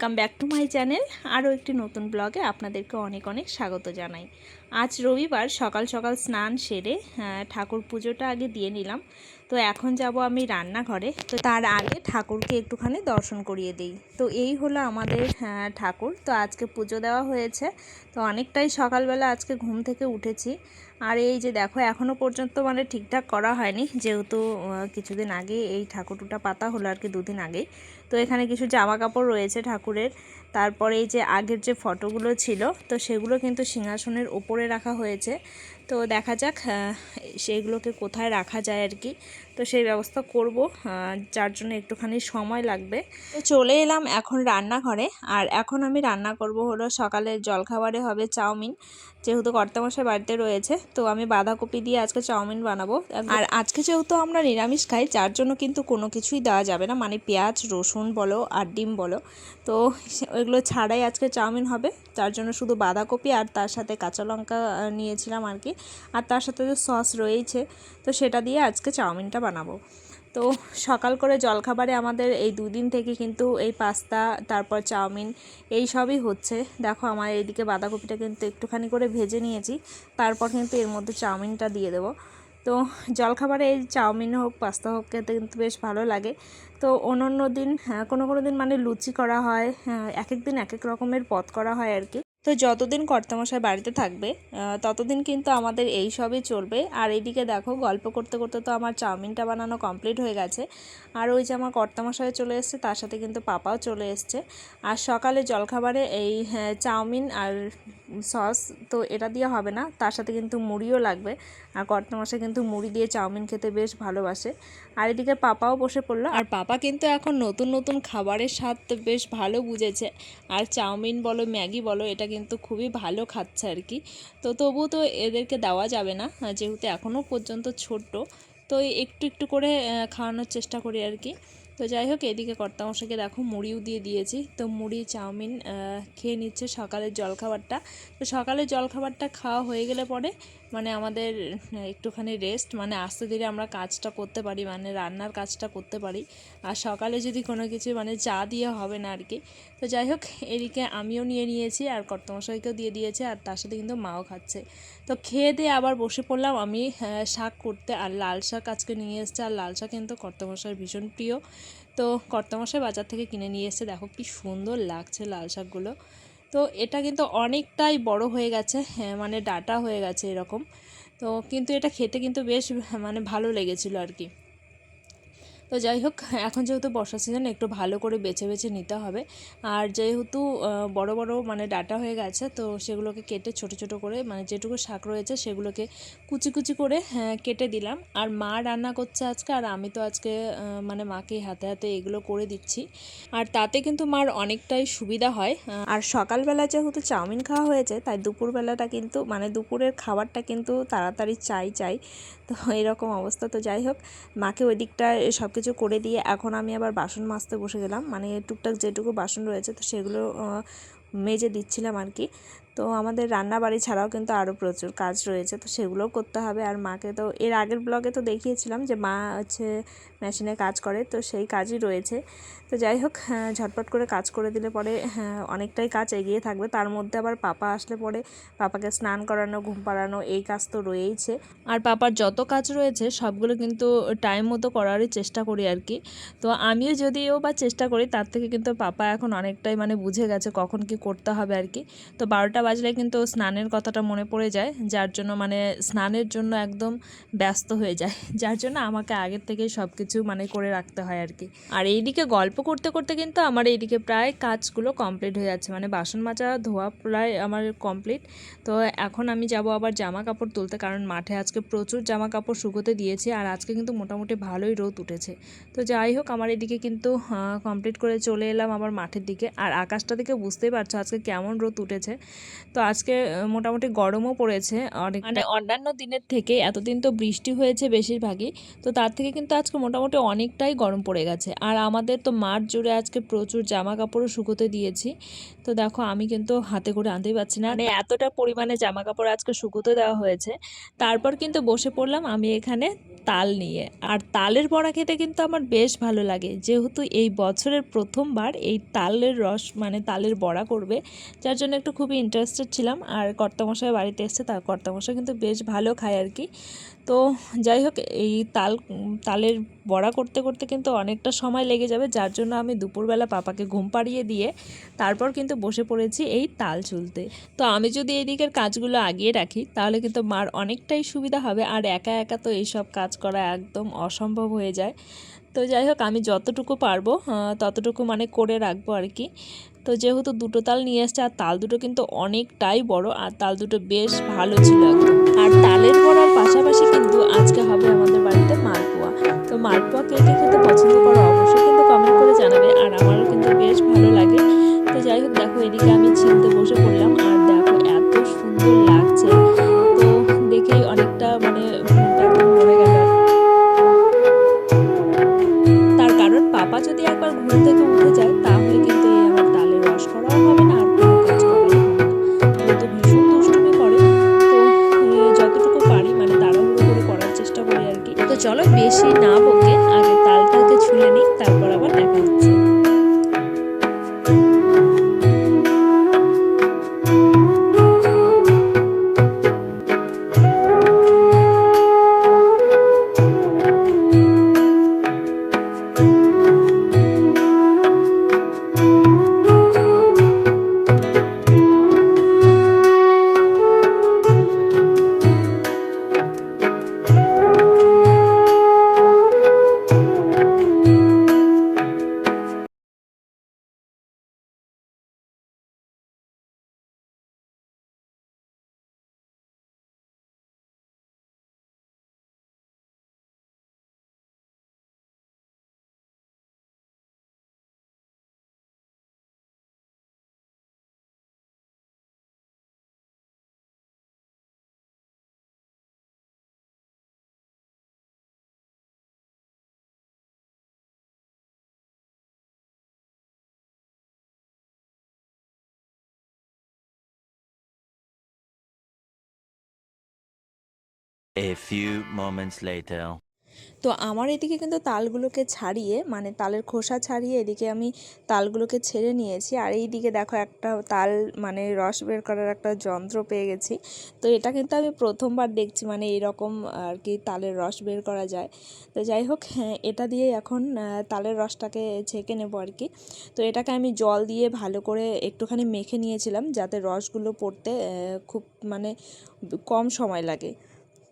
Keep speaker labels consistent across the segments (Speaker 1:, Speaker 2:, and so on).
Speaker 1: Welcome back to my channel আরও একটি নতুন ব্লগে আপনাদেরকে অনেক অনেক স্বাগত জানাই। আজ রবিবার সকাল সকাল স্নান সেরে ঠাকুর পুজোটা আগে দিয়ে নিলাম। তো এখন যাব আমি রান্নাঘরে। তো তার আগে ঠাকুরকে একটুখানি দর্শন করিয়ে দিই। তো এই হলো আমাদের ঠাকুর। তো আজকে পুজো দেওয়া হয়েছে। তো অনেকটাই সকালবেলা আজকে ঘুম থেকে উঠেছি। আর এই যে দেখো এখনও পর্যন্ত মানে ঠিকঠাক করা হয়নি। যেহেতু কিছুদিন আগে এই ঠাকুরটা পাতা হলো আর কি দুদিন আগেই। তো এখানে কিছু জামা কাপড় রয়েছে ঠাকুরের। তারপরে এই যে আগের যে ফটোগুলো ছিল, তো সেগুলো কিন্তু সিংহাসনের ওপরে রাখা হয়েছে। তো দেখা যাক সেইগুলোকে কোথায় রাখা যায় আর কি। তো সেই ব্যবস্থা করব যার জন্য একটুখানি সময় লাগবে। তো চলে এলাম এখন রান্নাঘরে, আর এখন আমি রান্না করব হলো সকালের জলখাবারে হবে চাউমিন। যেহেতু কর্তামশাই বাড়িতে রয়েছে, তো আমি বাঁধাকপি দিয়ে আজকে চাউমিন বানাবো। আর আজকে যেহেতু আমরা নিরামিষ খাই, যার জন্য কিন্তু কোনো কিছুই দেওয়া যাবে না। মানে পেঁয়াজ, রসুন বলো আর ডিম বলো। তো ওইগুলো ছাড়াই আজকে চাউমিন হবে। তার জন্য শুধু বাঁধাকপি আর তার সাথে কাঁচা লঙ্কা নিয়েছিলাম আর কি। আর তার সাথে যে সস রয়েছে তো সেটা দিয়ে আজকে চাউমিনটা বানাবো। তো সকাল করে জলখাবারে আমাদের এই দুদিন থেকে কিন্তু এই পাস্তা, তারপর চাউমিন, এই সবই হচ্ছে। দেখো আমার এইদিকে বাঁধাকপিটা কিন্তু একটুখানি করে ভেজে নিয়েছি। তারপর কিন্তু এর মধ্যে চাউমিনটা দিয়ে দেবো। তো জলখাবারে এই চাউমিন হোক পাস্তা হোক খেতে কিন্তু বেশ ভালো লাগে। তো অন্য অন্য দিন হ্যাঁ, কোনো কোনো দিন মানে লুচি করা হয় হ্যাঁ, এক এক দিন এক এক রকমের পদ করা হয় আর কি। তো যতদিন কর্তামশাই বাড়িতে থাকবে ততদিন কিন্তু আমাদের এই সবই চলবে। আর এইদিকে দেখো গল্প করতে করতে তো আমার চাউমিনটা বানানো কমপ্লিট হয়ে গেছে। আর ওই যে আমার কর্তামশাই চলে এসছে তার সাথে কিন্তু পাপাও চলে এসছে। আর সকালে জলখাবারে এই হ্যাঁ, চাউমিন আর সস তো এটা দিয়ে হবে না তার সাথে কিন্তু মুড়িও লাগবে। আর কর্তামশাই কিন্তু মুড়ি দিয়ে চাউমিন খেতে বেশ ভালোবাসে। আর এদিকে পাপাও বসে পড়ল। আর পাপা কিন্তু এখন নতুন নতুন খাবারের স্বাদ বেশ ভালো বুঝেছে। আর চাউমিন বলো ম্যাগি বলো এটা কিন্তু খুবই ভালো খাচ্ছে আর কি। তো তবুও তো এদেরকে দেওয়া যাবে না যেহেতু এখনও পর্যন্ত ছোট্ট। তো একটু একটু করে খাওয়ানোর চেষ্টা করি আর কি। তো যাই হোক, এদিকে কর্তামশাকে দেখো মুড়িও দিয়ে দিয়েছি। তো মুড়ি, চাউমিন খেয়ে নিচ্ছে সকালের জলখাবারটা। তো সকালের জলখাবারটা খাওয়া হয়ে গেলে পরে মানে আমাদের একটুখানি রেস্ট মানে আস্তে ধীরে আমরা কাজটা করতে পারি মানে রান্নার কাজটা করতে পারি। আর সকালে যদি কোনো কিছু মানে চা দিয়ে হবে না আর কি তো যাই হোক এদিকে আমিও নিয়ে নিয়েছি, আর কর্তমশাইকেও দিয়ে দিয়েছে, আর তার সাথে কিন্তু মাও খাচ্ছে। তো খেয়ে দিয়ে আবার বসে পড়লাম আমি শাক করতে। আর লাল শাক আজকে নিয়ে এসছে, আর লাল শাক কিন্তু কর্তমশাইয়ের ভীষণ প্রিয়। তো কর্তমশাই বাজার থেকে কিনে নিয়ে এসছে, দেখো কি সুন্দর লাগছে লাল শাকগুলো। তো এটা কিন্তু অনেকটাই বড় হয়ে গেছে হ্যাঁ মানে ডাটা হয়ে গেছে এরকম। তো কিন্তু এটা খেতে কিন্তু বেশ মানে ভালো লেগেছিলো আর কি। তো যাই হোক এখন যেহেতু বর্ষা সিজন একটু ভালো করে বেছে বেছে নিতে হবে। আর যেহেতু বড় বড় মানে ডাটা হয়ে গেছে তো সেগুলোকে কেটে ছোট ছোট করে মানে যেটুকু শাক রয়েছে সেগুলোকে কুচি কুচি করে হ্যাঁ, কেটে দিলাম। আর মা রান্না করছে আজকে আর আমি তো আজকে মানে মাকে হাতে হাতে এগুলো করে দিচ্ছি। আর তাতে কিন্তু মার অনেকটাই সুবিধা হয়। আর সকালবেলা যেহেতু চাউমিন খাওয়া হয়েছে তাই দুপুরবেলাটা কিন্তু মানে দুপুরের খাবারটা কিন্তু তাড়াতাড়ি চাই চাই। তো এরকম অবস্থা। তো যাই হোক মাকে ওই দিকটা সব কিছু করে দিয়ে এখন আমি আবার বাসন মাজতে বসে গেলাম। মানে টুকটাক যেটুকু বাসন রয়েছে, তো সেগুলো মেজে দিচ্ছিলাম আর কি। তো আমাদের রান্না বাড়ি ছাড়াও কিন্তু আরও প্রচুর কাজ রয়েছে তো সেগুলোও করতে হবে। আর মাকে তো এর আগের ব্লগে তো দেখিয়েছিলাম যে মা হচ্ছে মেশিনে কাজ করে তো সেই কাজই রয়েছে। তো যাই হোক হ্যাঁ, ঝটপট করে কাজ করে দিলে পরে হ্যাঁ, অনেকটাই কাজ এগিয়ে থাকবে। তার মধ্যে আবার পাপা আসলে পরে পাপাকে স্নান করানো ঘুম পাড়ানো এই কাজ তো রয়েইছে। আর পাপার যত কাজ রয়েছে সবগুলো কিন্তু টাইম মতো করারই চেষ্টা করি আর কি। তো আমিও যদিও বা চেষ্টা করি তার থেকে কিন্তু পাপা এখন অনেকটাই মানে বুঝে গেছে কখন কি করতে হবে আর কি। তো বারোটা বাজলে কিন্তু স্নানের কথাটা মনে পড়ে যায়, যার জন্য মানে স্নানের জন্য একদম ব্যস্ত হয়ে যায়। যার জন্য আমাকে আগের থেকেই সব কিছু মানে করে রাখতে হয় আর কি। আর এইদিকে গল্প করতে করতে কিন্তু আমার এইদিকে প্রায় কাজগুলো কমপ্লিট হয়ে যাচ্ছে। মানে বাসন মাজা, ধোয়া প্রায় আমার কমপ্লিট। তো এখন আমি যাব আবার জামা কাপড় তুলতে, কারণ মাঠে আজকে প্রচুর জামা কাপড় শুকোতে দিয়েছে আর আজকে কিন্তু মোটামুটি ভালোই রোদ উঠেছে। তো যাই হোক, আমার এদিকে কিন্তু কমপ্লিট করে চলে এলাম আবার মাঠের দিকে। আর আকাশটা দিকে বুঝতেই পারছ আজকে কেমন রোদ উঠেছে। তো আজকে মোটামুটি গরমও পড়েছে অনেক মানে অন্যান্য দিনের থেকে এতদিন তো বৃষ্টি হয়েছে বেশিরভাগই, তো তার থেকে কিন্তু আজকে মোটামুটি অনেকটাই গরম পড়ে গেছে। আর আমাদের তো মাঠ জুড়ে আজকে প্রচুর জামা কাপড়ও শুকোতে দিয়েছি। তো দেখো, আমি কিন্তু হাতে করে আনতেই পারছি না। মানে এতটা পরিমাণে জামা কাপড় আজকে শুকোতে দেওয়া হয়েছে। তারপর কিন্তু বসে পড়লাম আমি এখানে তাল নিয়ে। আর তালের বড়া খেতে কিন্তু আমার বেশ ভালো লাগে। যেহেতু এই বছরের প্রথমবার এই তালের রস মানে তালের বড়া করবে, যার জন্য একটু খুবই ইন্টারেস্টেড ছিলাম আর কর্তামশাই বাড়িতে এসছে তার কর্তামশাই কিন্তু বেশ ভালো খায় আর কি। তো যাই হোক, এই তাল, তালের বড়া করতে করতে কিন্তু অনেকটা সময় লেগে যাবে, যার জন্য আমি দুপুরবেলা পাপাকে ঘুম পাড়িয়ে দিয়ে তারপর কিন্তু বসে পড়েছি এই তাল চুলতে। তো আমি যদি এই দিকের কাজগুলো আগিয়ে রাখি, তাহলে কিন্তু মার অনেকটাই সুবিধা হবে, আর একা একা তো এইসব কাজ করা একদম অসম্ভব হয়ে যায়। তো যাই হোক, আমি যতটুকু পারব ততটুকু মানে করে রাখব আর কি। তো যেহেতু দুটো তাল নিয়ে এসছে, আর তাল দুটো কিন্তু অনেকটাই বড়, আর তাল দুটো বেশ ভালো ছিল আর তালের বড়ার পাশাপাশি কিন্তু আজকে হবে আমাদের বাড়িতে মালপোয়া তো মালপোয়া কে কে খেতে পছন্দ করো অবশ্যই কিন্তু কমেন্ট করে জানাবে, আর আমারও কিন্তু বেশ ভালো লাগে। তো যাই হোক, দেখো এদিকে আমি ছিলতে বসে পড়লাম, আর দেখো এত সুন্দর লাগছে। তো দেখেই অনেকটা মানে
Speaker 2: A few moments later.
Speaker 1: তো আমার এদিকে কিন্তু তালগুলোকে ছাড়িয়ে মানে তালের খোসা ছাড়িয়ে এদিকে আমি তালগুলোকে ছেড়ে নিয়েছি। আর এই দিকে দেখো একটা তাল মানে রস বের করার একটা যন্ত্র পেয়ে গেছি। তো এটা কিন্তু আমি প্রথমবার দেখছি মানে এরকম আর কি তালের রস বের করা যায়। তো যাই হোক হ্যাঁ, এটা দিয়ে এখন তালের রসটাকে ছেঁকে নেব আর কি। তো এটাকে আমি জল দিয়ে ভালো করে একটুখানি মেখে নিয়েছিলাম যাতে রসগুলো পড়তে খুব মানে কম সময় লাগে।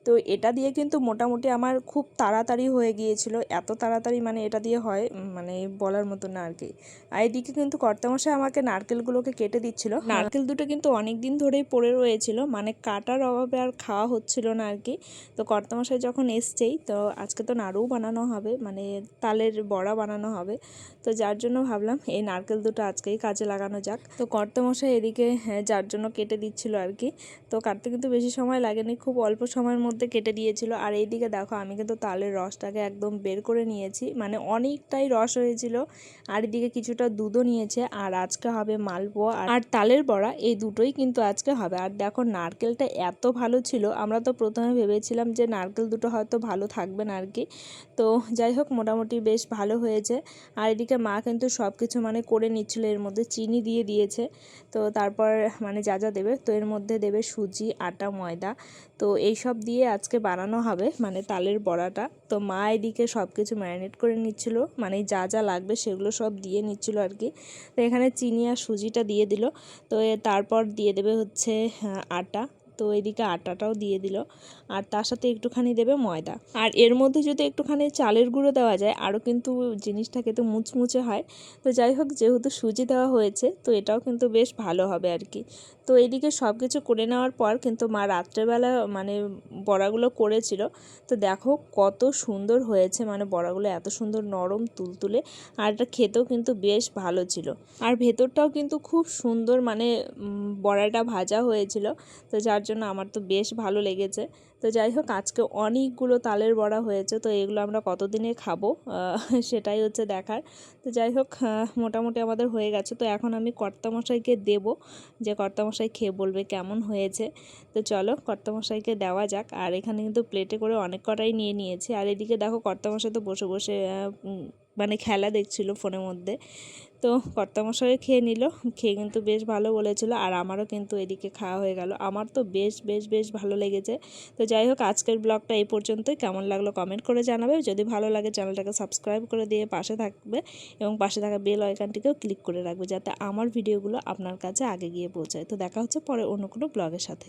Speaker 1: তো এটা দিয়ে কিন্তু মোটামুটি আমার খুব তাড়াতাড়ি হয়ে গিয়েছিল। এত তাড়াতাড়ি মানে এটা দিয়ে হয় মানে বলার মতো না আর কি। আর এদিকে কিন্তু কর্তামশাই আমাকে নারকেলগুলোকে কেটে দিচ্ছিল। নারকেল দুটো কিন্তু অনেক দিন ধরেই পড়ে রয়েছিল মানে কাটার অভাবে আর খাওয়া হচ্ছিল না আর কি। তো কর্তামশাই যখন এসছেই তো আজকে তো নাড়ুও বানানো হবে মানে তালের বড়া বানানো হবে। তো যার জন্য ভাবলাম এই নারকেল দুটো আজকেই কাজে লাগানো যাক। তো কর্তামশাই এদিকে হ্যাঁ, যার জন্য কেটে দিচ্ছিল আর কি। তো কাটতে কিন্তু বেশি সময় লাগেনি খুব অল্প সময়ের মধ্যে কেটে দিয়েছিল। আর এইদিকে দেখো, আমি কিন্তু তালের রসটাকে একদম বের করে নিয়েছি। মানে অনেকটাই রস হয়েছিল। আর এদিকে কিছুটা দুধও নিয়েছে। আর আজকে হবে মালপোয়া। আর- তালের বড়া, এই দুটোই কিন্তু আজকে হবে। আর দেখো, নারকেলটা এত ভালো ছিল। আমরা তো প্রথমে ভেবেছিলাম যে নারকেল দুটো হয়তো ভালো থাকবে না আর কি তো যাই হোক, মোটামুটি বেশ ভালো হয়েছে। আর এদিকে মা কিন্তু সব কিছু মানে করে নিচ্ছিল। এর মধ্যে চিনি দিয়ে দিয়েছে। তো তারপর মানে যা যা দেবে, তো এর মধ্যে দেবে সুজি, আটা, ময়দা। তো এই সব দিয়ে আজকে বানানো হবে মানে তালের বড়াটা। তো মা এদিকে সব কিছু ম্যারিনেট করে নিচ্ছিল মানে যা যা লাগবে সেগুলো সব দিয়ে নিচ্ছিল আর কি তো এখানে চিনি আর সুজিটা দিয়ে দিল। তো তারপর দিয়ে দেবে হচ্ছে আটা। তো এদিকে আটাটাও দিয়ে দিল। আর তার সাথে একটুখানি দেবে ময়দা। আর এর মধ্যে যদি একটুখানি চালের গুঁড়ো দেওয়া যায়, আরও কিন্তু জিনিসটা খেতে মুচমুচে হয়। তো যাই হোক, যেহেতু সুজি দেওয়া হয়েছে, তো এটাও কিন্তু বেশ ভালো হবে আর কি। তো এদিকে সব কিছু করে নেওয়ার পর কিন্তু মা রাত্রেবেলা মানে বড়াগুলো করেছিল। তো দেখো কত সুন্দর হয়েছে মানে বড়াগুলো এত সুন্দর নরম তুলতুলে। আর এটা খেতেও কিন্তু বেশ ভালো ছিল। আর ভেতরটাও কিন্তু খুব সুন্দর মানে বড়াটা ভাজা হয়েছিল। তো যার জন্য আমার তো বেশ ভালো লেগেছে। তো যাই হোক, আজকে অনেকগুলো তালের বড়া হয়েছে, তো এগুলো আমরা কতদিনে খাব? সেটাই হচ্ছে দেখার। তো যাই হোক মোটামুটি আমাদের হয়ে গেছে। তো এখন আমি কর্তামশাইকে দেব, যে কর্তামশাই খেয়ে বলবে কেমন হয়েছে। তো চলো, কর্তামশাইকে দেওয়া যাক। আর এখানে কিন্তু প্লেটে করে অনেক কটাই নিয়ে নিয়েছি। আর এদিকে দেখো, কর্তামশাই তো বসে বসে মানে খেলা দেখছিল ফোনের মধ্যে। তো কর্তামশাই খেয়ে নিল, খেয়ে কিন্তু বেশ ভালো বলেছিল আর আমারও কিন্তু এদিকে খাওয়া হয়ে গেল। আমার তো বেশ বেশ বেশ ভালো লেগেছে। তো যাই হোক, আজকের ব্লগটা এই পর্যন্তই। কেমন লাগল কমেন্ট করে জানাবে। যদি ভালো লাগে, চ্যানেলটাকে সাবস্ক্রাইব করে দিয়ে পাশে থাকবে এবং পাশে থাকা বেল আইকনটিকেও ক্লিক করে রাখবে যাতে আমার ভিডিওগুলো আপনার কাছে আগে গিয়ে পৌঁছায়। তো দেখা হচ্ছে পরে অন্য কোনো ব্লগের সাথে।